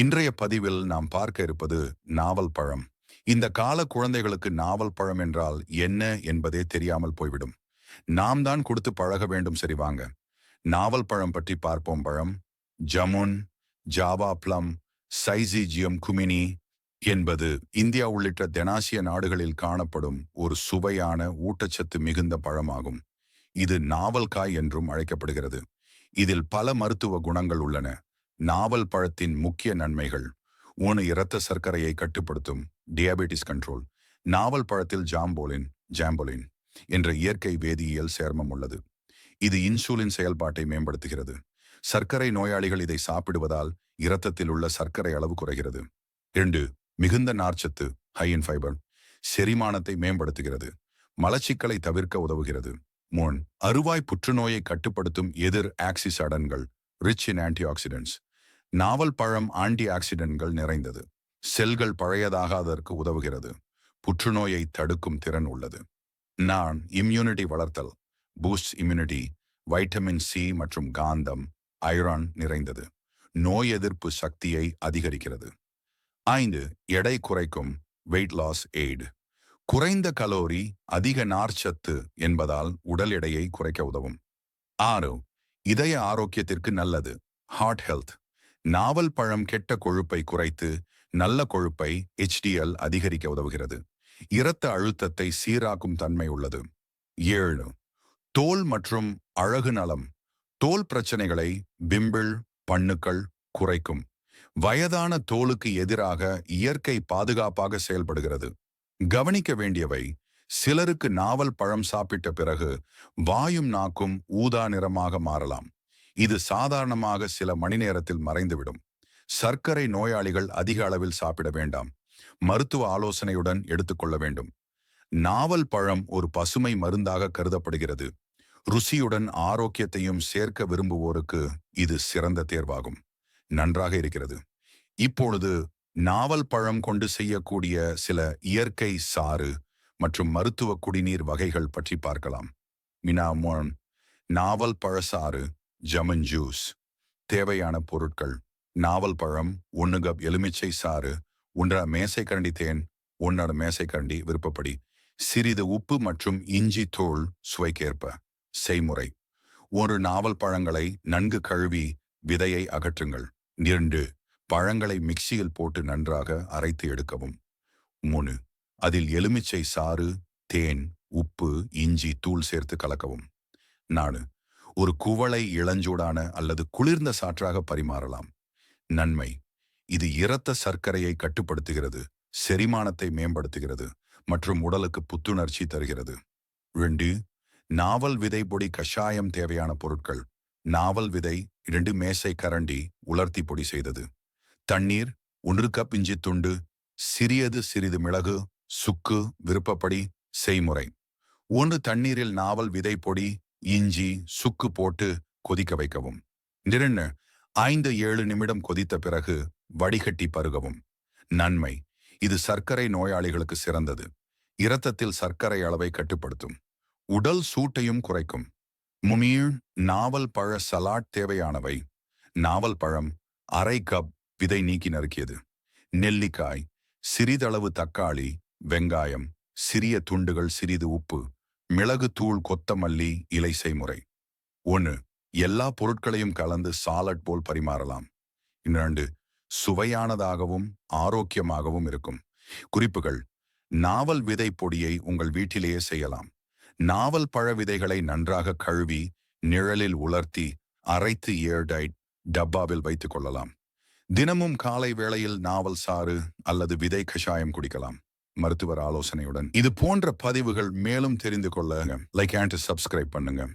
இன்றைய பதிவில் நாம் பார்க்க இருப்பது நாவல் பழம். இந்த கால குழந்தைகளுக்கு நாவல் பழம் என்றால் என்ன என்பதே தெரியாமல் போய்விடும். நாம் தான் கொடுத்து பழக வேண்டும் சரி வாங்க. நாவல் பழம் பற்றி பார்ப்போம் பழம். Jamun java plum syzygium cumini என்பது இந்தியா உள்ளிட்ட தெனாசிய நாடுகளில் காணப்படும் ஒரு சுவையான ஊட்டச்சத்து மிகுந்த பழமாகும். இது நாவல்காய் என்றும் அழைக்கப்படுகிறது. இதில் பல மருத்துவ குணங்கள் உள்ளன. நாவல் பழத்தின் முக்கிய நன்மைகள். ஒன்று இரத்த சர்க்கரையை கட்டுப்படுத்தும். டியாபெட்டிஸ் கண்ட்ரோல் நாவல் பழத்தில் ஜாம்போலின் ஜாம்போலின் என்ற இயற்கை வேதியியல் சேர்மம் உள்ளது. இது இன்சுலின் செயல்பாட்டை மேம்படுத்துகிறது. சர்க்கரை நோயாளிகள் இதை சாப்பிடுவதால் இரத்தத்தில் உள்ள சர்க்கரை அளவு குறைகிறது. இரண்டு மிகுந்த நார்ச்சத்து ஹை இன் ஃபைபர் செரிமானத்தை மேம்படுத்துகிறது. மலச்சிக்கலை தவிர்க்க உதவுகிறது. மூன் அருவாய் புற்றுநோயை கட்டுப்படுத்தும் எதிர் ஆக்சிசடன்கள் ரிச் இன் ஆன்டிஆக்சிடென்ட்ஸ் நாவல் பழம் ஆன்டி ஆக்சிடென்ட்கள் நிறைந்தது. செல்கள் பழையதாக அதற்கு உதவுகிறது. புற்றுநோயை தடுக்கும் திறன் உள்ளது. நான் இம்யூனிட்டி வளர்த்தல் பூஸ்ட் இம்யூனிட்டி வைட்டமின் சி மற்றும் காந்தம் ஐரான் நிறைந்தது. நோய் எதிர்ப்பு சக்தியை அதிகரிக்கிறது. ஐந்து எடை குறைக்கும் வெயிட் லாஸ் எய்டு குறைந்த கலோரி அதிக நார்ச்சத்து என்பதால் உடல் எடையை குறைக்க உதவும். ஆறு இதய ஆரோக்கியத்திற்கு நல்லது ஹார்ட் ஹெல்த் நாவல் பழம் கெட்ட கொழுப்பை குறைத்து நல்ல கொழுப்பை எச்டிஎல் அதிகரிக்க உதவுகிறது. இரத்த அழுத்தத்தை சீராக்கும் தன்மை உள்ளது. ஏழு. தோல் மற்றும் அழகு நலம். தோல் பிரச்சனைகளை பிம்பிள் பண்ணுக்கள் குறைக்கும். வயதான தோலுக்கு எதிராக இயற்கை பாதுகாப்பாக செயல்படுகிறது. கவனிக்க வேண்டியவை. சிலருக்கு நாவல் பழம் சாப்பிட்ட பிறகு வாயும் நாக்கும் ஊதா நிறமாக மாறலாம். இது சாதாரணமாக சில மணி நேரத்தில் மறைந்துவிடும். சர்க்கரை நோயாளிகள் அதிக அளவில் சாப்பிட வேண்டாம். மருத்துவ ஆலோசனையுடன் எடுத்துக்கொள்ள வேண்டும். நாவல் பழம் ஒரு பசுமை மருந்தாக கருதப்படுகிறது. ருசியுடன் ஆரோக்கியத்தையும் சேர்க்க விரும்புவோருக்கு இது சிறந்த தேர்வாகும். நன்றாக இருக்கிறது. இப்பொழுது நாவல் பழம் கொண்டு செய்யக்கூடிய சில இயற்கை சாறு மற்றும் மருத்துவ குடிநீர் வகைகள் பற்றி பார்க்கலாம். மினாமோன் நாவல் பழசாறு ஜமன் ஜூஸ் தேவையான பொருட்கள். நாவல் பழம் ஒன்று கப் எலுமிச்சை சாறு ஒன்றரை மேசைக்கரண்டி தேன் ஒன்றரை மேசைக்கரண்டி விருப்பப்படி. சிறிது உப்பு மற்றும் இஞ்சி தோல் சுவைக்கேற்ப. செய்முறை. ஒரு நாவல் பழங்களை நன்கு கழுவி விதையை அகற்றுங்கள். இரண்டு பழங்களை மிக்சியில் போட்டு நன்றாக அரைத்து எடுக்கவும். மூணு அதில் எலுமிச்சை சாறு தேன் உப்பு இஞ்சி தூள் சேர்த்து கலக்கவும். நாலு ஒரு குவளை இளஞ்சூடான அல்லது குளிர்ந்த சாற்றாக பரிமாறலாம். நன்மை. இது இரத்த சர்க்கரையை கட்டுப்படுத்துகிறது செரிமானத்தை மேம்படுத்துகிறது மற்றும் உடலுக்கு புத்துணர்ச்சி தருகிறது. ரெண்டு நாவல் விதை பொடி கஷாயம் தேவையான பொருட்கள். நாவல் விதை இரண்டு மேசை கரண்டி உலர்த்தி பொடி செய்தது. தண்ணீர் ஒன்று கப் இஞ்சி துண்டு சிறியது சிறிது மிளகு சுக்கு விருப்பப்படி செய்முறை. ஒன்று தண்ணீரில் நாவல் விதை பொடி இஞ்சி சுக்கு போட்டு கொதிக்க வைக்கவும். நிரண்ண ஐந்து ஏழு நிமிடம் கொதித்த பிறகு வடிகட்டி பருகவும். நன்மை இது சர்க்கரை நோயாளிகளுக்கு சிறந்தது. இரத்தத்தில் சர்க்கரை அளவை கட்டுப்படுத்தும். உடல் சூட்டையும் குறைக்கும். முமீழ் நாவல் பழ சலாட் தேவையானவை. நாவல் பழம் அரை கப் விதை நீக்கி நறுக்கியது. நெல்லிக்காய் சிறிதளவு தக்காளி வெங்காயம் சிறிய துண்டுகள் சிறிது உப்பு மிளகு தூள் கொத்தமல்லி இலை செய்முறை ஒன்று எல்லா பொருட்களையும் கலந்து சாலட் போல் பரிமாறலாம். இரண்டு சுவையானதாகவும் ஆரோக்கியமாகவும் இருக்கும். குறிப்புகள் நாவல் விதை பொடியை உங்கள் வீட்டிலேயே செய்யலாம். நாவல் பழ விதைகளை நன்றாக கழுவி நிழலில் உலர்த்தி அரைத்து ஏர்டைட் டப்பாவில் வைத்துக் கொள்ளலாம். தினமும் காலை வேளையில் நாவல் சாறு அல்லது விதை கஷாயம் குடிக்கலாம். மருத்துவர் ஆலோசனையுடன். இது போன்ற பதிவுகள் மேலும் தெரிந்து கொள்ள லைக் அண்ட் சப்ஸ்கிரைப் பண்ணுங்க.